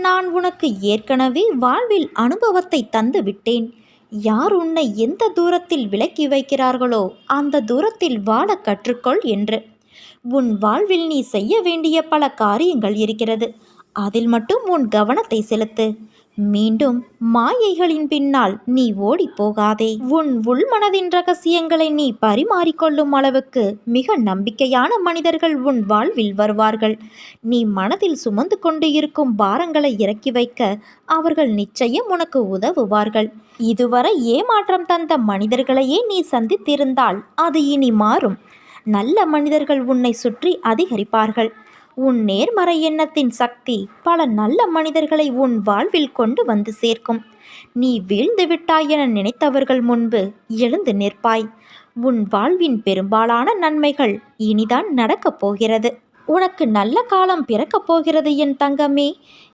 நான் உனக்கு ஏற்கனவே வாழ்வில் அனுபவத்தை தந்து விட்டேன். யார் உன்னை எந்த தூரத்தில் விலக்கி வைக்கிறார்களோ அந்த தூரத்தில் வாழ கற்றுக்கொள் என்று. உன் வாழ்வில் நீ செய்ய வேண்டிய பல காரியங்கள் இருக்கிறது. அதில் மட்டும் உன் கவனத்தை செலுத்து. மீண்டும் மாயைகளின் பின்னால் நீ ஓடிப் போகாதே உன் உள்மனதின் ரகசியங்களை நீ பரிமாறிக்கொள்ளும் அளவுக்கு மிக நம்பிக்கையான மனிதர்கள் உன் வாழ்வில் வருவார்கள். நீ மனதில் சுமந்து கொண்டு இருக்கும் பாரங்களை இறக்கி வைக்க அவர்கள் நிச்சயம் உனக்கு உதவுவார்கள். இதுவரை ஏமாற்றம் தந்த மனிதர்களையே நீ சந்தித்திருந்தால் அது இனி மாறும். நல்ல மனிதர்கள் உன்னை சுற்றி அதிகரிப்பார்கள். உன் நேர்மறை எண்ணத்தின் சக்தி பல நல்ல மனிதர்களை உன் வாழ்வில் கொண்டு வந்து சேர்க்கும். நீ வீழ்ந்து விட்டாய் என நினைத்தவர்கள் முன்பு எழுந்து நிற்பாய். உன் வாழ்வின் பெரும்பாலான நன்மைகள் இனிதான் நடக்கப் போகிறது. உனக்கு நல்ல காலம் பிறக்கப் போகிறது என் தங்கமே.